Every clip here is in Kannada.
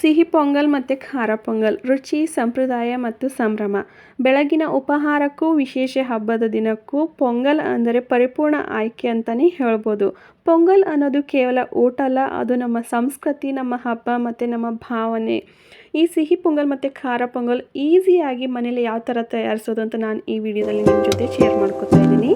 ಸಿಹಿ ಪೊಂಗಲ್ ಮತ್ತು ಖಾರ ಪೊಂಗಲ್, ರುಚಿ, ಸಂಪ್ರದಾಯ ಮತ್ತು ಸಂಭ್ರಮ. ಬೆಳಗಿನ ಉಪಹಾರಕ್ಕೂ, ವಿಶೇಷ ಹಬ್ಬದ ದಿನಕ್ಕೂ ಪೊಂಗಲ್ ಅಂದರೆ ಪರಿಪೂರ್ಣ ಆಯ್ಕೆ ಅಂತಲೇ ಹೇಳ್ಬೋದು. ಪೊಂಗಲ್ ಅನ್ನೋದು ಕೇವಲ ಊಟ ಅಲ್ಲ, ಅದು ನಮ್ಮ ಸಂಸ್ಕೃತಿ, ನಮ್ಮ ಹಬ್ಬ ಮತ್ತು ನಮ್ಮ ಭಾವನೆ. ಈ ಸಿಹಿ ಪೊಂಗಲ್ ಮತ್ತು ಖಾರ ಪೊಂಗಲ್ ಈಸಿಯಾಗಿ ಮನೇಲಿ ಯಾವ ಥರ ತಯಾರಿಸೋದು ಅಂತ ನಾನು ಈ ವಿಡಿಯೋದಲ್ಲಿ ನಿಮ್ಮ ಜೊತೆ ಶೇರ್ ಮಾಡ್ಕೊತಾ ಇದ್ದೀನಿ.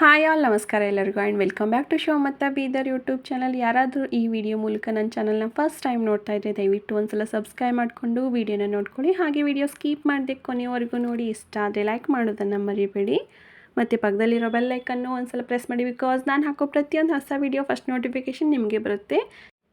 ಹಾಯ್ ಆಲ್, ನಮಸ್ಕಾರ ಎಲ್ಲರಿಗೂ and welcome back to show ಮತ್ತು ಬೀದರ್ ಯೂಟ್ಯೂಬ್ ಚಾನಲ್ ಯಾರಾದರೂ ಈ ವಿಡಿಯೋ ಮೂಲಕ ನನ್ನ ಚಾನಲ್ನ ಫಸ್ಟ್ ಟೈಮ್ ನೋಡ್ತಾ ಇದ್ದರೆ ದಯವಿಟ್ಟು ಒಂದ್ಸಲ ಸಬ್ಸ್ಕ್ರೈಬ್ ಮಾಡಿಕೊಂಡು ವಿಡಿಯೋನ ನೋಡ್ಕೊಳ್ಳಿ. ಹಾಗೆ ವಿಡಿಯೋ ಸ್ಕೀಪ್ ಮಾಡಿದೆ ಕೊನೆಯವರೆಗೂ ನೋಡಿ, ಇಷ್ಟ ಆದರೆ ಲೈಕ್ ಮಾಡೋದನ್ನು ಮರಿಬೇಡಿ. ಮತ್ತು ಪಕ್ಕದಲ್ಲಿರೋ ಬೆಲ್ ಒಂದು ಸಲ ಪ್ರೆಸ್ ಮಾಡಿ ಬಿಕಾಸ್ ನಾನು ಹಾಕೋ ಪ್ರತಿಯೊಂದು ಹೊಸ ವಿಡಿಯೋ ಫಸ್ಟ್ ನೋಟಿಫಿಕೇಷನ್ ನಿಮಗೆ ಬರುತ್ತೆ.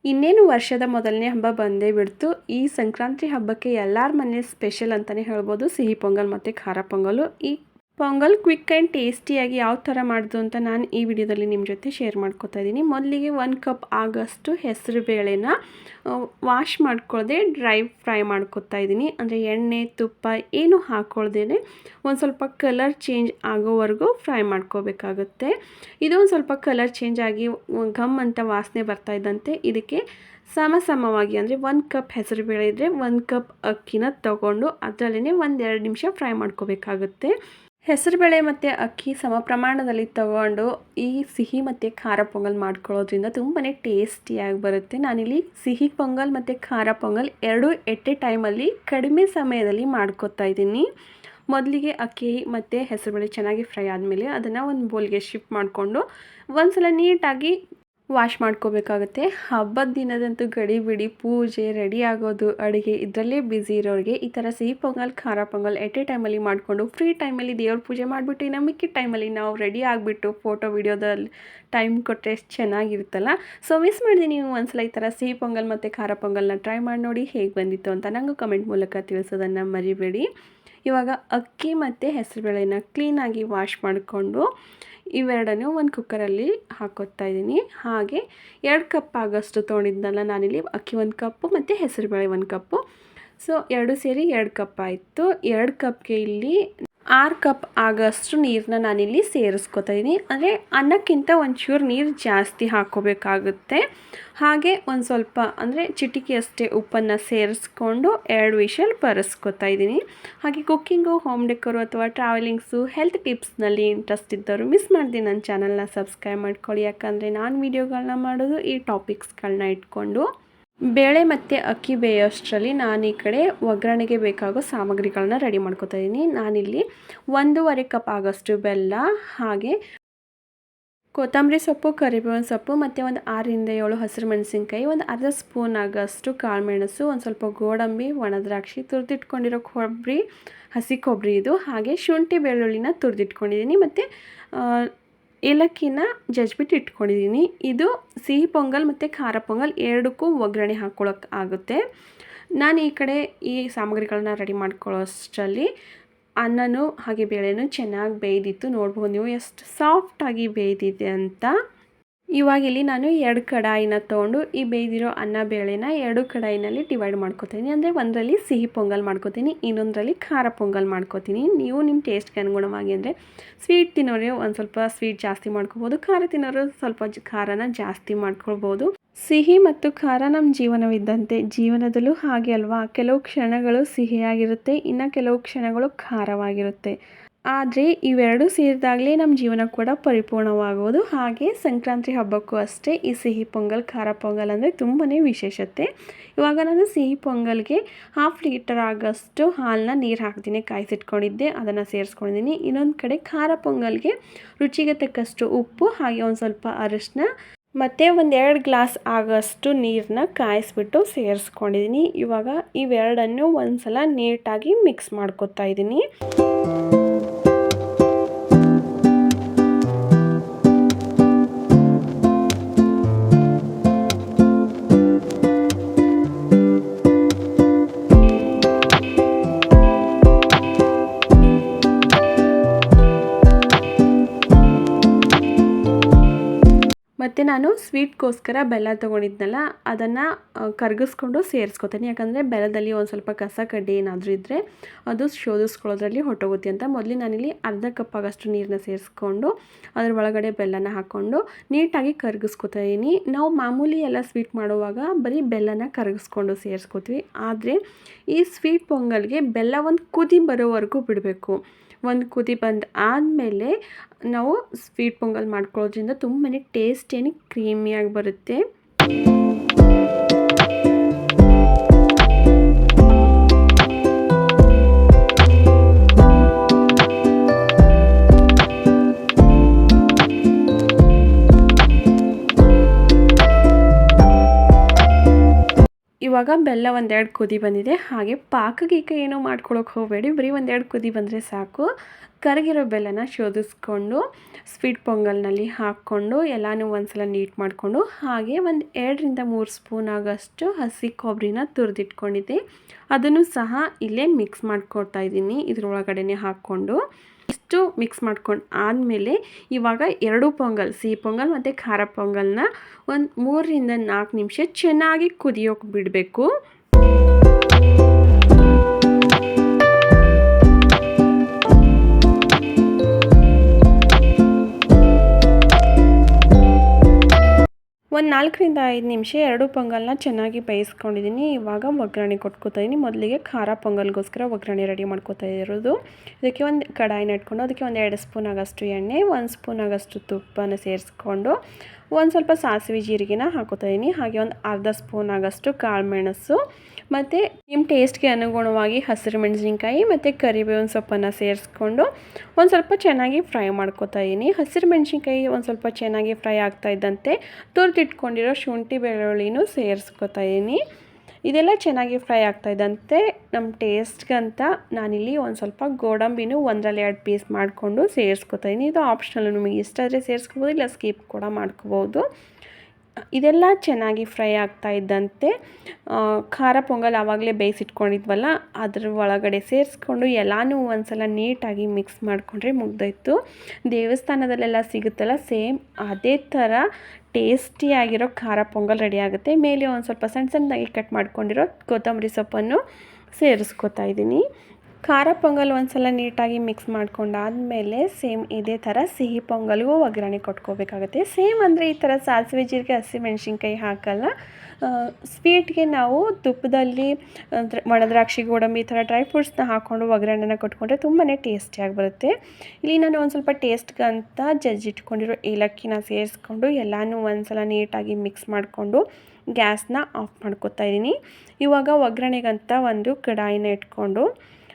ಇನ್ನೇನು ವರ್ಷದ ಮೊದಲನೇ ಹಬ್ಬ ಬಂದೇ ಬಿಡ್ತು. ಈ ಸಂಕ್ರಾಂತಿ ಹಬ್ಬಕ್ಕೆ ಎಲ್ಲರ ಮನೆ ಸ್ಪೆಷಲ್ ಅಂತಲೇ ಹೇಳ್ಬೋದು. ಸಿಹಿ ಪೊಂಗಲ್ ಮತ್ತು ಖಾರ ಪೊಂಗಲು. ಈ ಪೊಂಗಲ್ ಕ್ವಿಕ್ ಆ್ಯಂಡ್ ಟೇಸ್ಟಿಯಾಗಿ ಯಾವ ಥರ ಮಾಡೋದು ಅಂತ ನಾನು ಈ ವಿಡಿಯೋದಲ್ಲಿ ನಿಮ್ಮ ಜೊತೆ ಶೇರ್ ಮಾಡ್ಕೊತಾ ಇದ್ದೀನಿ. ಮೊದಲಿಗೆ ಒಂದು ಕಪ್ ಆಗೋಷ್ಟು ಹೆಸರು ಬೇಳೆನ ವಾಶ್ ಮಾಡ್ಕೊಳ್ಳದೆ ಡ್ರೈ ಫ್ರೈ ಮಾಡ್ಕೊತಾ ಇದ್ದೀನಿ. ಅಂದರೆ ಎಣ್ಣೆ, ತುಪ್ಪ ಏನು ಹಾಕ್ಕೊಳ್ದೇನೆ ಒಂದು ಸ್ವಲ್ಪ ಕಲರ್ ಚೇಂಜ್ ಆಗೋವರೆಗೂ ಫ್ರೈ ಮಾಡ್ಕೋಬೇಕಾಗುತ್ತೆ. ಇದು ಒಂದು ಸ್ವಲ್ಪ ಕಲರ್ ಚೇಂಜ್ ಆಗಿ ಘಮ್ ಅಂತ ವಾಸನೆ ಬರ್ತಾ ಇದ್ದಂತೆ ಇದಕ್ಕೆ ಸಮ ಸಮವಾಗಿ ಅಂದರೆ ಒಂದು ಕಪ್ ಹೆಸರು ಬೇಳೆ ಇದ್ದರೆ ಒಂದು ಕಪ್ ಅಕ್ಕಿನ ತಗೊಂಡು ಅದರಲ್ಲೇ ಒಂದೆರಡು ನಿಮಿಷ ಫ್ರೈ ಮಾಡ್ಕೋಬೇಕಾಗುತ್ತೆ. ಹೆಸರುಬೇಳೆ ಮತ್ತು ಅಕ್ಕಿ ಸಮ ಪ್ರಮಾಣದಲ್ಲಿ ತಗೊಂಡು ಈ ಸಿಹಿ ಮತ್ತು ಖಾರ ಪೊಂಗಲ್ ಮಾಡ್ಕೊಳ್ಳೋದ್ರಿಂದ ತುಂಬಾ ಟೇಸ್ಟಿಯಾಗಿ ಬರುತ್ತೆ. ನಾನಿಲ್ಲಿ ಸಿಹಿ ಪೊಂಗಲ್ ಮತ್ತು ಖಾರ ಪೊಂಗಲ್ ಎರಡೂ ಎಟ್ಟೆ ಟೈಮಲ್ಲಿ ಕಡಿಮೆ ಸಮಯದಲ್ಲಿ ಮಾಡ್ಕೊತಾ ಇದ್ದೀನಿ. ಮೊದಲಿಗೆ ಅಕ್ಕಿ ಮತ್ತು ಹೆಸರುಬೇಳೆ ಚೆನ್ನಾಗಿ ಫ್ರೈ ಆದಮೇಲೆ ಅದನ್ನು ಒಂದು ಬೋಲ್ಗೆ ಶಿಫ್ಟ್ ಮಾಡಿಕೊಂಡು ಒಂದು ಸಲ ನೀಟಾಗಿ ವಾಶ್ ಮಾಡ್ಕೋಬೇಕಾಗುತ್ತೆ. ಹಬ್ಬದ ದಿನದಂತೂ ಗಡಿ ಬಿಡಿ, ಪೂಜೆ ರೆಡಿ ಆಗೋದು, ಅಡುಗೆ ಇದರಲ್ಲೇ ಬ್ಯುಸಿ ಇರೋರಿಗೆ ಈ ಥರ ಸಿಹಿ ಪೊಂಗಲ್, ಖಾರ ಪೊಂಗಲ್ ಎಟ್ ಎ ಟೈಮಲ್ಲಿ ಮಾಡಿಕೊಂಡು ಫ್ರೀ ಟೈಮಲ್ಲಿ ದೇವ್ರ ಪೂಜೆ ಮಾಡಿಬಿಟ್ಟು ಇನ್ನು ಮಿಕ್ಕಿದ ಟೈಮಲ್ಲಿ ನಾವು ರೆಡಿ ಆಗಿಬಿಟ್ಟು ಫೋಟೋ ವಿಡಿಯೋದಲ್ಲಿ ಟೈಮ್ ಕೊಟ್ಟರೆ ಎಷ್ಟು ಚೆನ್ನಾಗಿರುತ್ತಲ್ಲ. ಸೊ ಮಿಸ್ ಮಾಡಿದೆ ನೀವು ಒಂದ್ಸಲ ಈ ಥರ ಸಿಹಿ ಪೊಂಗಲ್ ಮತ್ತು ಖಾರ ಪೊಂಗಲ್ನ ಟ್ರೈ ಮಾಡಿ ನೋಡಿ ಹೇಗೆ ಬಂದಿತ್ತು ಅಂತ ನನಗೂ ಕಮೆಂಟ್ ಮೂಲಕ ತಿಳಿಸೋದನ್ನು ಮರಿಬೇಡಿ. ಇವಾಗ ಅಕ್ಕಿ ಮತ್ತು ಹೆಸರುಬೇಳೆನ ಕ್ಲೀನಾಗಿ ವಾಶ್ ಮಾಡಿಕೊಂಡು ಇವೆರಡನ್ನೂ ಒಂದು ಕುಕ್ಕರಲ್ಲಿ ಹಾಕೋತಾ ಇದ್ದೀನಿ. ಹಾಗೆ ಎರಡು ಕಪ್ ಆಗೋಷ್ಟು ತೊಗೊಂಡಿದ್ದಲ್ಲ ನಾನಿಲ್ಲಿ, ಅಕ್ಕಿ ಒಂದು ಕಪ್ಪು ಮತ್ತು ಹೆಸರುಬೇಳೆ ಒಂದು ಕಪ್ಪು ಸೊ ಎರಡು ಸೇರಿ ಎರಡು ಕಪ್ ಆಯಿತು. ಎರಡು ಕಪ್ಗೆ ಇಲ್ಲಿ ಆರು ಕಪ್ ಆಗೋಷ್ಟು ನೀರನ್ನ ನಾನಿಲ್ಲಿ ಸೇರಿಸ್ಕೊತಾ ಇದ್ದೀನಿ ಅಂದರೆ ಅನ್ನಕ್ಕಿಂತ ಒಂಚೂರು ನೀರು ಜಾಸ್ತಿ ಹಾಕ್ಕೋಬೇಕಾಗುತ್ತೆ. ಹಾಗೆ ಒಂದು ಸ್ವಲ್ಪ, ಅಂದರೆ ಚಿಟಿಕೆಯಷ್ಟೇ ಉಪ್ಪನ್ನು ಸೇರಿಸ್ಕೊಂಡು ಎರಡು ವಿಷಲ್ ಬರೆಸ್ಕೊತಾ ಇದ್ದೀನಿ ಹಾಗೆ ಕುಕ್ಕಿಂಗು, ಹೋಮ್ ಡೆಕೋರು ಅಥವಾ ಟ್ರಾವೆಲಿಂಗ್ಸು, ಹೆಲ್ತ್ ಟಿಪ್ಸ್ನಲ್ಲಿ ಇಂಟ್ರೆಸ್ಟ್ ಇದ್ದವರು ಮಿಸ್ ಮಾಡಿದೆ ನನ್ನ ಚಾನಲ್ನ ಸಬ್ಸ್ಕ್ರೈಬ್ ಮಾಡ್ಕೊಳ್ಳಿ. ಯಾಕಂದರೆ ನಾನು ವೀಡಿಯೋಗಳನ್ನ ಮಾಡೋದು ಈ ಟಾಪಿಕ್ಸ್ಗಳನ್ನ ಇಟ್ಕೊಂಡು. ಬೇಳೆ ಮತ್ತು ಅಕ್ಕಿ ಬೇಯೋಷ್ಟರಲ್ಲಿ ನಾನು ಈ ಕಡೆ ಒಗ್ಗರಣೆಗೆ ಬೇಕಾಗೋ ಸಾಮಗ್ರಿಗಳನ್ನ ರೆಡಿ ಮಾಡ್ಕೊತಾ ಇದ್ದೀನಿ ನಾನಿಲ್ಲಿ ಒಂದೂವರೆ ಕಪ್ ಆಗೋಷ್ಟು ಬೆಲ್ಲ, ಹಾಗೆ ಕೊತ್ತಂಬರಿ ಸೊಪ್ಪು, ಕರಿಬೇವಿನ ಸೊಪ್ಪು ಮತ್ತು ಒಂದು ಆರರಿಂದ ಏಳು ಹಸಿರು ಮೆಣಸಿನ್ಕಾಯಿ, ಒಂದು ಅರ್ಧ ಸ್ಪೂನ್ ಆಗೋಷ್ಟು ಕಾಳುಮೆಣಸು, ಒಂದು ಸ್ವಲ್ಪ ಗೋಡಂಬಿ ಒಣದ್ರಾಕ್ಷಿ ತುರಿದಿಟ್ಕೊಂಡಿರೋ ಕೊಬ್ಬರಿ, ಹಸಿ ಕೊಬ್ಬರಿ ಇದು, ಹಾಗೆ ಶುಂಠಿ ಬೆಳ್ಳುಳ್ಳಿನ ತುರಿದಿಟ್ಕೊಂಡಿದ್ದೀನಿ ಮತ್ತು ಏಲಕ್ಕಿನ ಜಜ್ಬಿಟ್ಟು ಇಟ್ಕೊಂಡಿದ್ದೀನಿ ಇದು ಸಿಹಿ ಪೊಂಗಲ್ ಮತ್ತು ಖಾರ ಪೊಂಗಲ್ ಎರಡಕ್ಕೂ ಒಗ್ಗರಣೆ ಹಾಕ್ಕೊಳಕ್ಕೆ ಆಗುತ್ತೆ. ನಾನು ಈ ಕಡೆ ಈ ಸಾಮಗ್ರಿಗಳನ್ನ ರೆಡಿ ಮಾಡ್ಕೊಳ್ಳೋಷ್ಟರಲ್ಲಿ ಅನ್ನನೂ ಹಾಗೆ ಬೇಳೆನೂ ಚೆನ್ನಾಗಿ ಬೇಯ್ದಿತ್ತು. ನೋಡ್ಬೋದು ನೀವು ಎಷ್ಟು ಸಾಫ್ಟಾಗಿ ಬೇಯ್ದಿದೆ ಅಂತ. ಇವಾಗ ಇಲ್ಲಿ ನಾನು ಎರಡು ಕಡಾಯಿನ ತೊಗೊಂಡು ಈ ಬೇಯ್ದಿರೋ ಅನ್ನ ಬೇಳೆನ ಎರಡು ಕಡಾಯಿನಲ್ಲಿ ಡಿವೈಡ್ ಮಾಡ್ಕೋತೀನಿ. ಅಂದರೆ ಒಂದರಲ್ಲಿ ಸಿಹಿ ಪೊಂಗಲ್ ಮಾಡ್ಕೋತೀನಿ, ಇನ್ನೊಂದರಲ್ಲಿ ಖಾರ ಪೊಂಗಲ್ ಮಾಡ್ಕೋತೀನಿ. ನೀವು ನಿಮ್ಮ ಟೇಸ್ಟ್ಗೆ ಅನುಗುಣವಾಗಿ ಅಂದರೆ ಸ್ವೀಟ್ ತಿನ್ನೋರು ಒಂದು ಸ್ವಲ್ಪ ಸ್ವೀಟ್ ಜಾಸ್ತಿ ಮಾಡ್ಕೋಬೋದು, ಖಾರ ತಿನ್ನೋರು ಸ್ವಲ್ಪ ಖಾರನ ಜಾಸ್ತಿ ಮಾಡ್ಕೊಳ್ಬೋದು. ಸಿಹಿ ಮತ್ತು ಖಾರ ನಮ್ಮ ಜೀವನವಿದ್ದಂತೆ, ಜೀವನದಲ್ಲೂ ಹಾಗೆ ಅಲ್ವಾ? ಕೆಲವು ಕ್ಷಣಗಳು ಸಿಹಿಯಾಗಿರುತ್ತೆ, ಇನ್ನು ಕೆಲವು ಕ್ಷಣಗಳು ಖಾರವಾಗಿರುತ್ತೆ. ಆದರೆ ಇವೆರಡೂ ಸೇರಿದಾಗಲೇ ನಮ್ಮ ಜೀವನ ಕೂಡ ಪರಿಪೂರ್ಣವಾಗೋದು. ಹಾಗೆ ಸಂಕ್ರಾಂತಿ ಹಬ್ಬಕ್ಕೂ ಅಷ್ಟೇ ಈ ಸಿಹಿ ಪೊಂಗಲ್, ಖಾರ ಪೊಂಗಲ್ ಅಂದರೆ ತುಂಬಾ ವಿಶೇಷತೆ ಇವಾಗ ನಾನು ಸಿಹಿ ಪೊಂಗಲ್ಗೆ ಹಾಫ್ ಲೀಟರ್ ಆಗೋಷ್ಟು ಹಾಲನ್ನ ನೀರು ಹಾಕ್ತೀನಿ ಕಾಯಿಸಿಟ್ಕೊಂಡಿದ್ದೆ, ಅದನ್ನು ಸೇರಿಸ್ಕೊಂಡಿದ್ದೀನಿ ಇನ್ನೊಂದು ಕಡೆ ಖಾರ ಪೊಂಗಲ್ಗೆ ರುಚಿಗೆ ತಕ್ಕಷ್ಟು ಉಪ್ಪು, ಹಾಗೆ ಒಂದು ಸ್ವಲ್ಪ ಅರಿಶಿನ ಮತ್ತು ಒಂದೆರಡು ಗ್ಲಾಸ್ ಆಗೋಷ್ಟು ನೀರನ್ನ ಕಾಯಿಸ್ಬಿಟ್ಟು ಸೇರಿಸ್ಕೊಂಡಿದ್ದೀನಿ ಇವಾಗ ಇವೆರಡನ್ನು ಒಂದು ಸಲ ನೀಟಾಗಿ ಮಿಕ್ಸ್ ಮಾಡ್ಕೊತಾ ಇದ್ದೀನಿ ಮತ್ತು ನಾನು ಸ್ವೀಟ್ಗೋಸ್ಕರ ಬೆಲ್ಲ ತೊಗೊಂಡಿದ್ನಲ್ಲ, ಅದನ್ನು ಕರಗಿಸ್ಕೊಂಡು ಸೇರಿಸ್ಕೊತೀನಿ. ಯಾಕಂದರೆ ಬೆಲ್ಲದಲ್ಲಿ ಒಂದು ಸ್ವಲ್ಪ ಕಸ ಕಡ್ಡಿ ಏನಾದರೂ ಇದ್ದರೆ ಅದು ಶೋಧಿಸ್ಕೊಳ್ಳೋದ್ರಲ್ಲಿ ಹೊಟ್ಟೋಗುತ್ತೆ ಅಂತ ಮೊದಲು ನಾನಿಲ್ಲಿ ಅರ್ಧ ಕಪ್ ಆಗಷ್ಟು ನೀರನ್ನ ಸೇರಿಸ್ಕೊಂಡು ಅದ್ರ ಒಳಗಡೆ ಬೆಲ್ಲನ ಹಾಕ್ಕೊಂಡು ನೀಟಾಗಿ ಕರಗಿಸ್ಕೊತಾ ಇದ್ದೀನಿ. ನಾವು ಮಾಮೂಲಿ ಎಲ್ಲ ಸ್ವೀಟ್ ಮಾಡುವಾಗ ಬರೀ ಬೆಲ್ಲನ ಕರಗಿಸ್ಕೊಂಡು ಸೇರಿಸ್ಕೊತೀವಿ. ಆದರೆ ಈ ಸ್ವೀಟ್ ಪೊಂಗಲ್ಗೆ ಬೆಲ್ಲ ಒಂದು ಕುದಿ ಬರೋವರೆಗೂ ಬಿಡಬೇಕು. ಒಂದು ಕುದಿ ಬಂದು ಆದಮೇಲೆ ನಾವು ಸ್ವೀಟ್ ಪೊಂಗಲ್ ಮಾಡ್ಕೊಳ್ಳೋದ್ರಿಂದ ತುಂಬಾ ಟೇಸ್ಟ್ ಏನು ಕ್ರೀಮಿಯಾಗಿ ಬರುತ್ತೆ. ಇವಾಗ ಬೆಲ್ಲ ಒಂದೆರಡು ಕುದಿ ಬಂದಿದೆ. ಹಾಗೆ ಪಾಕ ಗೀಕ ಏನೋ ಮಾಡ್ಕೊಳಕ್ಕೆ ಹೋಗಬೇಡಿ. ಬರೀ ಒಂದೆರಡು ಕುದಿ ಬಂದರೆ ಸಾಕು. ಕರಗಿರೋ ಬೆಲ್ಲನ ಶೋಧಿಸ್ಕೊಂಡು, ಸ್ವೀಟ್ ಪೊಂಗಲ್ನಲ್ಲಿ ಹಾಕ್ಕೊಂಡು, ಎಲ್ಲನೂ ಒಂದ್ಸಲ ನೀಟ್ ಮಾಡಿಕೊಂಡು, ಹಾಗೆ ಒಂದು ಎರಡರಿಂದ ಮೂರು ಸ್ಪೂನ್ ಆಗೋಷ್ಟು ಹಸಿ ಕೊಬ್ಬರಿನ ತುರಿದಿಟ್ಕೊಂಡಿದ್ದೆ. ಅದನ್ನು ಸಹ ಇಲ್ಲೇ ಮಿಕ್ಸ್ ಮಾಡ್ಕೊಡ್ತಾ ಇದ್ದೀನಿ. ಇದ್ರೊಳಗಡೆ ಹಾಕ್ಕೊಂಡು. ಇಷ್ಟು ಮಿಕ್ಸ್ ಮಾಡ್ಕೊಂಡು ಆದಮೇಲೆ ಇವಾಗ ಎರಡು ಪೊಂಗಲ್, ಸಿಹಿ ಪೊಂಗಲ್ ಮತ್ತು ಖಾರ ಪೊಂಗಲ್ನ ಒಂದು ಮೂರರಿಂದ ನಾಲ್ಕು ನಿಮಿಷ ಚೆನ್ನಾಗಿ ಕುದಿಯೋಕೆ ಬಿಡಬೇಕು. ಒಂದು ನಾಲ್ಕರಿಂದ ಐದು ನಿಮಿಷ ಎರಡು ಪೊಂಗಲ್ನ ಚೆನ್ನಾಗಿ ಬೇಯಿಸ್ಕೊಂಡಿದ್ದೀನಿ. ಇವಾಗ ಒಗ್ಗರಣೆ ಕೊಟ್ಕೋತಾ ಇದ್ದೀನಿ. ಮೊದಲಿಗೆ ಖಾರ ಪೊಂಗಲ್ಗೋಸ್ಕರ ಒಗ್ಗರಣೆ ರೆಡಿ ಮಾಡ್ಕೋತಾ ಇರೋದು. ಇದಕ್ಕೆ ಒಂದು ಕಡಾಯಿನ ಇಟ್ಕೊಂಡು, ಅದಕ್ಕೆ ಒಂದು ಎರಡು ಸ್ಪೂನ್ ಆಗಷ್ಟು ಎಣ್ಣೆ, ಒಂದು ಸ್ಪೂನ್ ಆಗಷ್ಟು ತುಪ್ಪನ ಸೇರಿಸ್ಕೊಂಡು ಒಂದು ಸ್ವಲ್ಪ ಸಾಸಿವೆ ಜೀರಿಗೆನ ಹಾಕೋತಾ ಇದ್ದೀನಿ ಹಾಗೆ ಒಂದು ಅರ್ಧ ಸ್ಪೂನ್ ಆಗೋಷ್ಟು ಕಾಳು ಮೆಣಸು ಮತ್ತು ನಿಮ್ಮ ಟೇಸ್ಟ್ಗೆ ಅನುಗುಣವಾಗಿ ಹಸಿರು ಮೆಣಸಿನ್ಕಾಯಿ ಮತ್ತು ಕರಿಬೇವಿನ ಸೊಪ್ಪನ್ನು ಸೇರಿಸ್ಕೊಂಡು ಒಂದು ಸ್ವಲ್ಪ ಚೆನ್ನಾಗಿ ಫ್ರೈ ಮಾಡ್ಕೊತಾ ಇದ್ದೀನಿ ಹಸಿರು ಮೆಣಸಿನ್ಕಾಯಿ ಒಂದು ಸ್ವಲ್ಪ ಚೆನ್ನಾಗಿ ಫ್ರೈ ಆಗ್ತಾ ಇದ್ದಂತೆ ತುರಿದಿಟ್ಕೊಂಡಿರೋ ಶುಂಠಿ ಬೆಳ್ಳುಳ್ಳಿನೂ ಸೇರಿಸ್ಕೊತಾ ಇದ್ದೀನಿ ಇದೆಲ್ಲ ಚೆನ್ನಾಗಿ ಫ್ರೈ ಆಗ್ತಾಯಿದ್ದಂತೆ ನಮ್ಮ ಟೇಸ್ಟ್ಗಂತ ನಾನಿಲ್ಲಿ ಒಂದು ಸ್ವಲ್ಪ ಗೋಡಂಬಿನೂ ಒಂದರಲ್ಲಿ ಎರಡು ಪೀಸ್ ಮಾಡಿಕೊಂಡು ಸೇರಿಸ್ಕೊತಾ ಇದ್ದೀನಿ ಇದು ಆಪ್ಷನಲ್, ನಿಮಗೆ ಇಷ್ಟ ಆದರೆ ಸೇರಿಸ್ಕೋಬೋದು, ಇಲ್ಲ ಸ್ಕಿಪ್ ಕೂಡ ಮಾಡ್ಕೋಬೋದು. ಇದೆಲ್ಲ ಚೆನ್ನಾಗಿ ಫ್ರೈ ಆಗ್ತಾ ಇದ್ದಂತೆ ಖಾರ ಪೊಂಗಲ್ ಆವಾಗಲೇ ಬೇಯಿಸಿಟ್ಕೊಂಡಿದ್ವಲ್ಲ, ಅದ್ರ ಒಳಗಡೆ ಸೇರಿಸ್ಕೊಂಡು ಎಲ್ಲನೂ ಒಂದ್ಸಲ ನೀಟಾಗಿ ಮಿಕ್ಸ್ ಮಾಡಿಕೊಂಡ್ರೆ ಮುಗ್ದೋಯ್ತು. ದೇವಸ್ಥಾನದಲ್ಲೆಲ್ಲ ಸಿಗುತ್ತಲ್ಲ, ಸೇಮ್ ಅದೇ ಥರ ಟೇಸ್ಟಿಯಾಗಿರೋ ಖಾರ ಪೊಂಗಲ್ ರೆಡಿ ಆಗುತ್ತೆ. ಮೇಲೆ ಒಂದು ಸ್ವಲ್ಪ ಸಣ್ಣ ಸಣ್ಣದಾಗಿ ಕಟ್ ಮಾಡ್ಕೊಂಡಿರೋ ಕೊತ್ತಂಬರಿ ಸೊಪ್ಪನ್ನು ಸೇರಿಸ್ಕೊತಾ ಇದ್ದೀನಿ. ಖಾರ ಪೊಂಗಲ್ ಒಂದ್ಸಲ ನೀಟಾಗಿ ಮಿಕ್ಸ್ ಮಾಡ್ಕೊಂಡಾದಮೇಲೆ ಸೇಮ್ ಇದೇ ಥರ ಸಿಹಿ ಪೊಂಗಲ್ಗೂ ಒಗ್ಗರಣೆ ಕೊಟ್ಕೋಬೇಕಾಗುತ್ತೆ. ಸೇಮ್ ಅಂದರೆ ಈ ಥರ ಸಾಸಿವೆ ಜೀರಿಗೆ ಹಸಿಮೆಣ್ಸಿನ್ಕಾಯಿ ಹಾಕಲ್ಲ. ಸ್ವೀಟ್ಗೆ ನಾವು ತುಪ್ಪದಲ್ಲಿ ಒಣದ್ರಾಕ್ಷಿ, ಗೋಡಂಬಿ ಈ ಥರ ಡ್ರೈ ಫ್ರೂಟ್ಸ್ನ ಹಾಕ್ಕೊಂಡು ಒಗ್ಗರಣೆನ ಕೊಟ್ಕೊಂಡ್ರೆ ತುಂಬಾ ಟೇಸ್ಟಿಯಾಗಿ ಬರುತ್ತೆ. ಇಲ್ಲಿ ನಾನು ಒಂದು ಸ್ವಲ್ಪ ಟೇಸ್ಟ್ಗಂತ ಜಜ್ಜಿಟ್ಕೊಂಡಿರೋ ಏಲಕ್ಕಿನ ಸೇರಿಸ್ಕೊಂಡು ಎಲ್ಲನೂ ಒಂದು ಸಲ ನೀಟಾಗಿ ಮಿಕ್ಸ್ ಮಾಡಿಕೊಂಡು ಗ್ಯಾಸ್ನ ಆಫ್ ಮಾಡ್ಕೊತಾ ಇದ್ದೀನಿ. ಇವಾಗ ಒಗ್ಗರಣೆಗಂತ ಒಂದು ಕಡಾಯಿನ ಇಟ್ಕೊಂಡು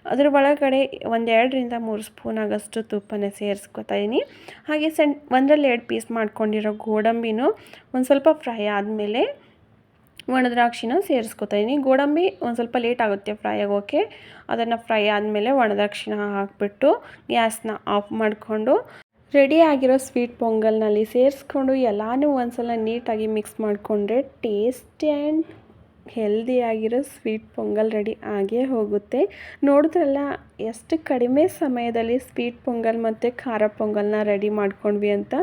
ಅದ್ರ ಒಳಗಡೆ ಒಂದು ಎರಡರಿಂದ ಮೂರು ಸ್ಪೂನ್ ಆಗೋಷ್ಟು ತುಪ್ಪನ ಸೇರಿಸ್ಕೊತಾ ಇದ್ದೀನಿ ಹಾಗೆ ಸಣ್ಣ ಒಂದರಲ್ಲಿ ಎರಡು ಪೀಸ್ ಮಾಡ್ಕೊಂಡಿರೋ ಗೋಡಂಬಿನೂ ಒಂದು ಸ್ವಲ್ಪ ಫ್ರೈ ಆದಮೇಲೆ ಒಣದ್ರಾಕ್ಷಿನ ಸೇರಿಸ್ಕೊತಾ ಗೋಡಂಬಿ ಒಂದು ಸ್ವಲ್ಪ ಲೇಟ್ ಆಗುತ್ತೆ ಫ್ರೈ ಆಗೋಕ್ಕೆ ಅದನ್ನು ಫ್ರೈ ಆದಮೇಲೆ ಒಣದ್ರಾಕ್ಷಿನ ಹಾಕಿಬಿಟ್ಟು ಗ್ಯಾಸ್ನ ಆಫ್ ಮಾಡಿಕೊಂಡು ರೆಡಿ ಆಗಿರೋ ಸ್ವೀಟ್ ಪೊಂಗಲ್ನಲ್ಲಿ ಸೇರಿಸ್ಕೊಂಡು ಎಲ್ಲನೂ ಒಂದು ಸಲ ನೀಟಾಗಿ ಮಿಕ್ಸ್ ಮಾಡಿಕೊಂಡ್ರೆ ಟೇಸ್ಟಿ ಆ್ಯಂಡ್ ಹೆಲ್ದಿಯಾಗಿರೋ ಸ್ವೀಟ್ ಪೊಂಗಲ್ ರೆಡಿ ಆಗೇ ಹೋಗುತ್ತೆ. ನೋಡಿದ್ರಲ್ಲ, ಎಷ್ಟು ಕಡಿಮೆ ಸಮಯದಲ್ಲಿ ಸ್ವೀಟ್ ಪೊಂಗಲ್ ಮತ್ತು ಖಾರ ಪೊಂಗಲ್ನ ರೆಡಿ ಮಾಡ್ಕೊಂಡ್ವಿ ಅಂತ.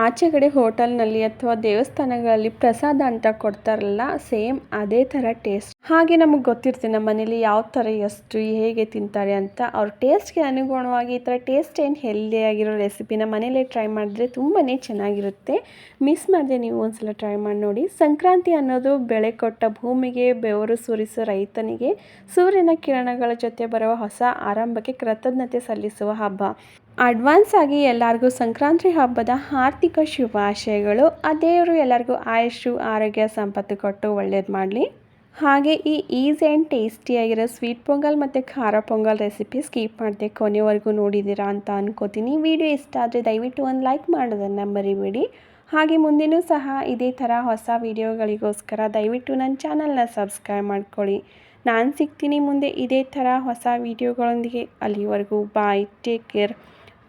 ಆಚೆ ಕಡೆ ಹೋಟೆಲ್ನಲ್ಲಿ ಅಥವಾ ದೇವಸ್ಥಾನಗಳಲ್ಲಿ ಪ್ರಸಾದ ಅಂತ ಕೊಡ್ತಾರಲ್ಲ, ಸೇಮ್ ಅದೇ ಥರ ಟೇಸ್ಟ್. ಹಾಗೆ ನಮಗೆ ಗೊತ್ತಿರ್ತೀವಿ ನಮ್ಮ ಮನೇಲಿ ಯಾವ ಥರ ಎಷ್ಟು, ಹೇಗೆ ತಿಂತಾರೆ ಅಂತ. ಅವ್ರ ಟೇಸ್ಟ್ಗೆ ಅನುಗುಣವಾಗಿ ಈ ಥರ ಟೇಸ್ಟ್ ಏನು ಹೆಲ್ದಿಯಾಗಿರೋ ರೆಸಿಪಿನ ಮನೇಲೇ ಟ್ರೈ ಮಾಡಿದ್ರೆ ತುಂಬಾ ಚೆನ್ನಾಗಿರುತ್ತೆ. ಮಿಸ್ ಮಾಡಿದೆ ನೀವು ಒಂದ್ಸಲ ಟ್ರೈ ಮಾಡಿ ನೋಡಿ. ಸಂಕ್ರಾಂತಿ ಅನ್ನೋದು ಬೆಳೆ ಕೊಟ್ಟ ಭೂಮಿಗೆ, ಬೆವರು ಸುರಿಸೋ ರೈತನಿಗೆ, ಸೂರ್ಯನ ಕಿರಣಗಳ ಜೊತೆ ಬರುವ ಹೊಸ ಆರಂಭಕ್ಕೆ ಕೃತಜ್ಞತೆ ಸಲ್ಲಿಸುವ ಹಬ್ಬ. ಅಡ್ವಾನ್ಸ್ ಆಗಿ ಎಲ್ಲರಿಗೂ ಸಂಕ್ರಾಂತಿ ಹಬ್ಬದ ಆರ್ಥಿಕ ಶುಭಾಶಯಗಳು. ಆ ದೇವರು ಎಲ್ಲರಿಗೂ ಆಯುಷು ಆರೋಗ್ಯ, ಸಂಪತ್ತು ಕೊಟ್ಟು ಒಳ್ಳೇದು ಮಾಡಲಿ. ಹಾಗೆ ಈ ಈಸಿ ಆ್ಯಂಡ್ ಟೇಸ್ಟಿಯಾಗಿರೋ ಸ್ವೀಟ್ ಪೊಂಗಲ್ ಮತ್ತು ಖಾರ ಪೊಂಗಲ್ ರೆಸಿಪಿ ಸ್ಕೀಪ್ ಮಾಡಿದೆ ಕೊನೆವರೆಗೂ ನೋಡಿದ್ದೀರಾ ಅಂತ ಅನ್ಕೋತೀನಿ. ವಿಡಿಯೋ ಇಷ್ಟ ಆದರೆ ದಯವಿಟ್ಟು ಒಂದು ಲೈಕ್ ಮಾಡೋದನ್ನು ಮರಿಬೇಡಿ. ಹಾಗೆ ಮುಂದಿನೂ ಸಹ ಇದೇ ಥರ ಹೊಸ ವೀಡಿಯೋಗಳಿಗೋಸ್ಕರ ದಯವಿಟ್ಟು ನನ್ನ ಚಾನಲ್ನ ಸಬ್ಸ್ಕ್ರೈಬ್ ಮಾಡ್ಕೊಳ್ಳಿ. ನಾನು ಸಿಗ್ತೀನಿ ಮುಂದೆ ಇದೇ ಥರ ಹೊಸ ವೀಡಿಯೋಗಳೊಂದಿಗೆ. ಅಲ್ಲಿವರೆಗೂ bye, take care.